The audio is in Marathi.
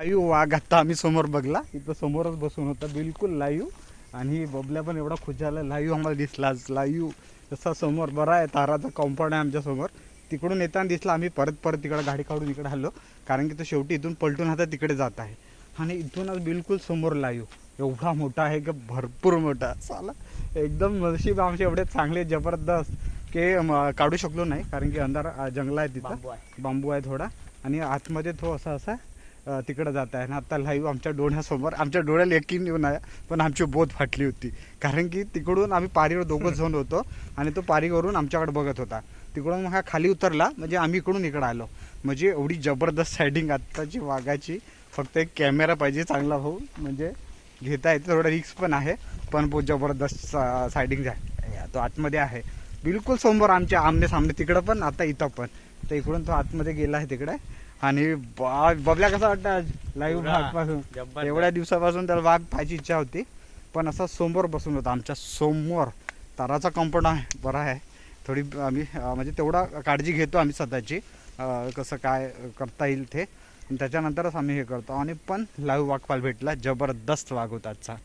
लाईव्ह वाघ आता आम्ही समोर बघला. इथं समोरच बसून होता. बिलकुल लाईव्ह. आणि बबल्या पण एवढा खुश झाला लाईव्ह आम्हाला दिसलाच लाईव्ह जसा समोर बरा आहे. ताराचा कॉम्पाऊंड आहे आमच्यासमोर. तिकडून येताना दिसला. आम्ही परत परत तिकडे गाडी काढून इकडे हल्लो. कारण की तो शेवटी इथून पलटून आता तिकडे जात आहे. आणि इथूनच बिलकुल समोर लाईव्ह. एवढा मोठा आहे की? भरपूर मोठा. चाला. एकदम नशीब आमचे एवढे चांगले जबरदस्त की काढू शकलो नाही. कारण की अंधार जंगल आहे तिथं. बांबू आहे. थोडा. आणि आतमध्ये तो असा असा तिकडं जात आहे. आणि आता लाईव्ह आमच्या डोळ्यासमोर आमच्या डोळ्याला यकीन येऊन आहे पण आमची बोध फाटली होती. कारण की तिकडून आम्ही पारीवर दोघं जण होतो आणि तो पारीवरून आमच्याकडे बघत होता. तिकडून मग हा खाली उतरला म्हणजे आम्ही इकडून इकडं आलो. म्हणजे एवढी जबरदस्त सायडिंग आत्ताची वाघाची. फक्त एक कॅमेरा पाहिजे चांगला होऊन म्हणजे घेता येते थोडं रिक्स पण आहे पण बहुत जबरदस्त सायडिंग आहे तो आतमध्ये आहे. बिलकुल समोर आमच्या आमने सामने तिकडं पण आता इथं पण. तर इकडून तो आतमध्ये गेला आहे तिकडे. आणि बबल्या कसा वाटतं आज? लाईव्ह भागपासून. एवढ्या दिवसापासून त्याला वाघ पाहायची इच्छा होती. पण असा समोर बसून होता. आमच्यासमोर ताराचा कंपाऊंड आहे. बरा आहे. थोडी आम्ही म्हणजे तेवढा काळजी घेतो आम्ही स्वतःची. कसं काय करता येईल ते. आणि त्याच्यानंतरच आम्ही हे करतो. आणि पण लाईव्ह वाघ पाल भेटला. जबरदस्त वाघ होता आजचा.